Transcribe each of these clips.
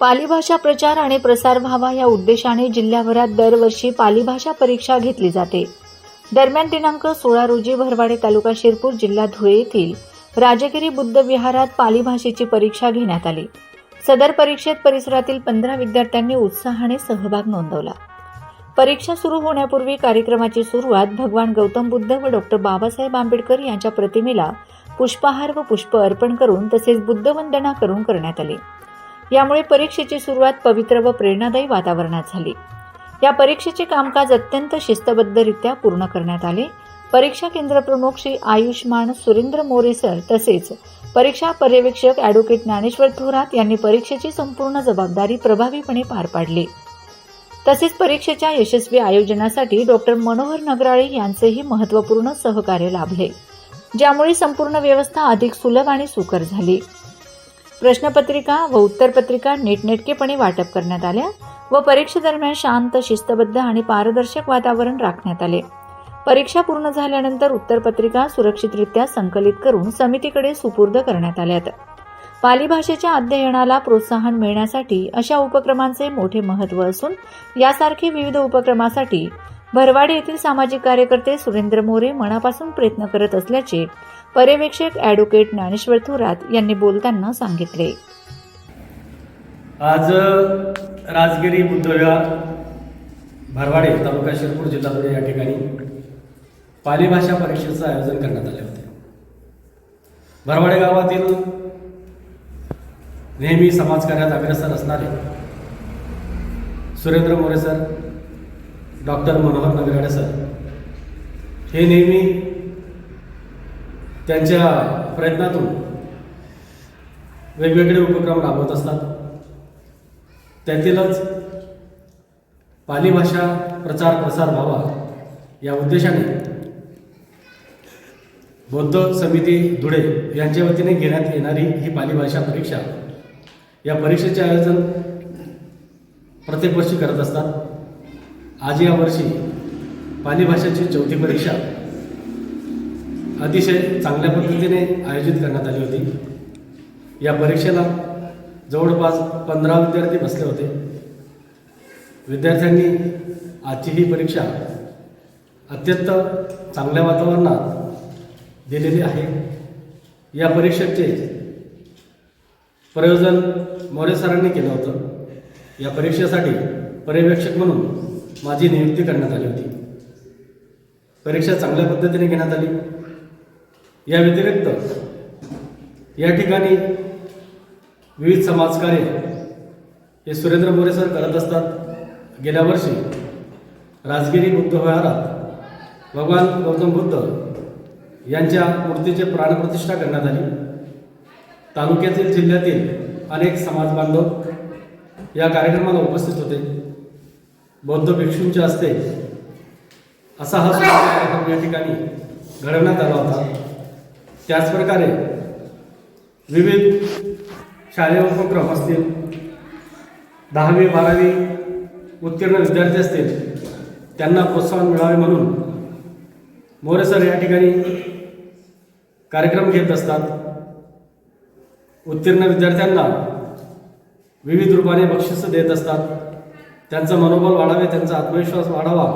पाली भाषा प्रचार आणि प्रसार व्हावा या उद्देशाने जिल्ह्याभरात दरवर्षी पाली भाषा परीक्षा घेतली जाते. दरम्यान दिनांक सोळा रोजी भरवाडे तालुका शिरपूर जिल्हा धुळे येथील राजगिरी बुद्ध विहारात पाली भाषेची परीक्षा घेण्यात आली. सदर परीक्षेत परिसरातील पंधरा विद्यार्थ्यांनी उत्साहाने सहभाग नोंदवला. परीक्षा सुरू होण्यापूर्वी कार्यक्रमाची सुरुवात भगवान गौतम बुद्ध व डॉक्टर बाबासाहेब आंबेडकर यांच्या प्रतिमेला पुष्पहार व पुष्प अर्पण करून तसेच बुद्धवंदना करून करण्यात आली. यामुळे परीक्षेची सुरुवात पवित्र व प्रेरणादायी वातावरणात झाली. या परीक्षेचे कामकाज अत्यंत शिस्तबद्धरित्या पूर्ण करण्यात आले. परीक्षा केंद्र प्रमुख श्री आयुष्मान सुरेंद्र मोरे सर तसेच परीक्षा पर्यवेक्षक ॲडव्होकेट ज्ञानेश्वर थोरात यांनी परीक्षेची संपूर्ण जबाबदारी प्रभावीपणे पार पाडली. तसेच परीक्षेच्या यशस्वी आयोजनासाठी डॉक्टर मनोहर नगराळे यांचेही महत्त्वपूर्ण सहकार्य लाभले. ज्यामुळे संपूर्ण व्यवस्था अधिक सुलभ आणि सुकर झाली. प्रश्नपत्रिका व उत्तरपत्रिका नीटनेटकेपणे वाटप करण्यात आल्या व परीक्षेदरम्यान शांत शिस्तबद्ध आणि पारदर्शक वातावरण राखण्यात आले. परीक्षा पूर्ण झाल्यानंतर उत्तरपत्रिका सुरक्षितरित्या संकलित करून समितीकडे सुपूर्द करण्यात आल्यात. पाली भाषेच्या अध्ययनाला प्रोत्साहन मिळण्यासाठी अशा उपक्रमांचे मोठे महत्त्व असून यासारखे विविध उपक्रमासाठी भरवाडी येथील सामाजिक कार्यकर्ते सुरेंद्र मोरे मनापासून प्रयत्न करत असल्याचे पर्यवेक्षक ॲडव्होकेट ज्ञानेश्वर थोरात यांनी बोलताना सांगितले. आज राजगिरी बुद्धव्या भरवाडे तालुका शिरपूर जिल्हा पुणे या ठिकाणी पाली भाषा परीक्षेचं आयोजन करण्यात आले होते. भरवाडे गावातील नेहमी समाजकार्यात अग्रेसर असणारे Surendra More sir doctor Manohar Nagrade sir हे नेहमी त्यांच्या प्रयत्नातून वेगवेगळे उपक्रम राबवत असतात. त्यातीलच पाली भाषा प्रचार प्रसार व्हावा या उद्देशाने बौद्ध समिती धुळे यांच्या वतीने घेण्यात येणारी ही पाली भाषा परीक्षा या परीक्षेचे आयोजन प्रत्येक वर्षी करत असतात. आज या वर्षी पाली भाषेची चौथी परीक्षा अतिशय चांगल्या पद्धतीने आयोजित करण्यात आली होती. या परीक्षेला जवळपास पंधरा विद्यार्थी बसले होते. विद्यार्थ्यांनी आजची ही परीक्षा अत्यंत चांगल्या वातावरणात दिलेली आहे. या परीक्षेचे प्रयोजन मोरे सरांनी केलं होतं. या परीक्षेसाठी पर्यवेक्षक म्हणून माझी नियुक्ती करण्यात आली होती. परीक्षा चांगल्या पद्धतीने घेण्यात आली. या व्यतिरिक्त या ठिकाणी विविध समाजकार्य हे सुरेंद्र मोरे सर करत असतात. गेल्या वर्षी राजगिरी बुद्ध विहारात भगवान गौतम बुद्ध यांच्या मूर्तीचे प्राणप्रतिष्ठा करण्यात आली. तालुक्यातील जिल्ह्यातील अनेक समाज बांधव या कार्यक्रमाला उपस्थित होते. बौद्ध भिक्षूंच्या हस्ते असा हा कार्यक्रम या ठिकाणी घडवण्यात आला होता. त्याचप्रकारे विविध शालेय उपक्रम असतील दहावी बारावी उत्तीर्ण विद्यार्थी असतील त्यांना प्रोत्साहन मिळावे म्हणून मोरे सर या ठिकाणी कार्यक्रम घेत असतात. उत्तीर्ण विद्यार्थ्यांना विविध रूपाने बक्षिसं देत असतात. त्यांचं मनोबल वाढावे त्यांचा आत्मविश्वास वाढावा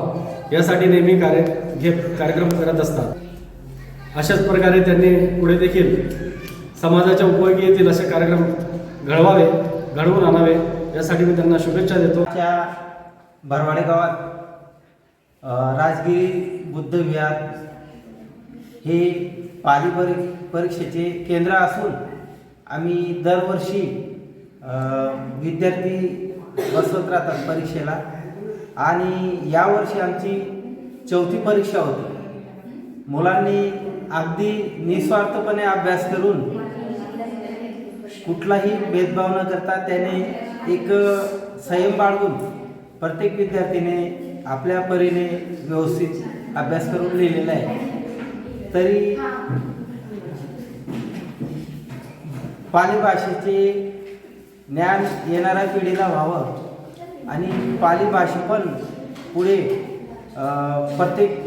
यासाठी नेहमी कार्य घेत कार्यक्रम करत असतात. अशाच प्रकारे त्यांनी पुढे देखील समाजाच्या उपयोगी येतील असे कार्यक्रम घडवावे घडवून आणावे यासाठी मी त्यांना शुभेच्छा देतो. त्या भरवाडे गावात राजगिरी बुद्ध विहार हे पाली परी परीक्षेचे केंद्र असून आम्ही दरवर्षी विद्यार्थी बसवत राहतात परीक्षेला. आणि यावर्षी आमची चौथी परीक्षा होती. मुलांनी अगदी निस्वार्थपणे अभ्यास करून कुठलाही भेदभाव न करता त्याने एक संयम बाळगून प्रत्येक विद्यार्थीने आपल्या परीने व्यवस्थित अभ्यास करून लिहिलेला आहे. तरी पाली भाषेचे ज्ञान येणाऱ्या पिढीला व्हावं आणि पाली भाषा पण पुढे प्रत्येक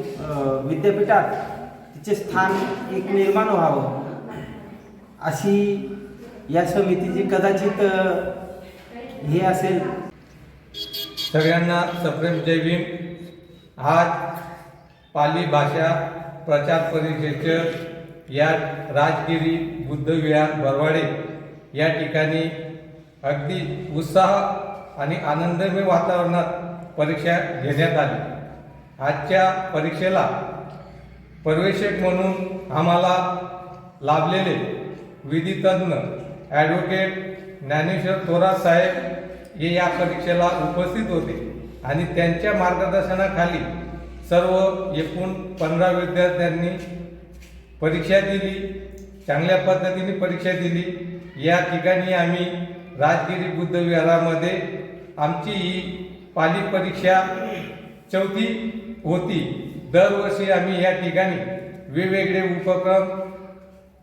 विद्यापीठात चे स्थान एक निर्माण व्हावं. अशी या समितीची कदाचित हे असेल. सगळ्यांना सप्रेम जय भीम. आज पाली भाषा प्रचार परिषदेचं या राजगिरी बुद्धविहार बरवाडे या ठिकाणी अगदी उत्साह आणि आनंदमय वातावरणात परीक्षा घेण्यात आली. आजच्या परीक्षेला पर्यवेक्षक म्हणून आम्हाला लाभलेले विधितज्ञ ॲडव्होकेट ज्ञानेश्वर थोरात साहेब हे या परीक्षेला उपस्थित होते आणि त्यांच्या मार्गदर्शनाखाली सर्व एकूण पंधरा विद्यार्थ्यांनी परीक्षा दिली चांगल्या पद्धतीने परीक्षा दिली. या ठिकाणी आम्ही राजगिरी बुद्ध विहारामध्ये आमची ही पाली परीक्षा चौथी होती. दरवर्षी आम्ही या ठिकाणी वेगवेगळे उपक्रम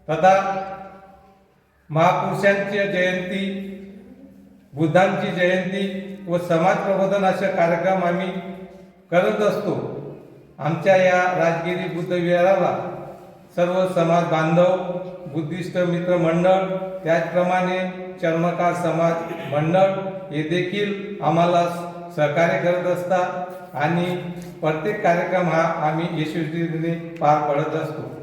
तथा महापुरुषांची जयंती बुद्धांची जयंती व समाज प्रबोधन असे कार्यक्रम आम्ही करत असतो. आमच्या या राजगिरी बुद्धविहाराला सर्व समाज बांधव बुद्धिस्ट मित्र मंडळ त्याचप्रमाणे चर्मकार समाज मंडळ हे देखील आम्हाला सहकार्य करत असतात. आणि प्रत्येक कार्यक्रम हा आम्ही यशस्वीपणे पार पडत असतो.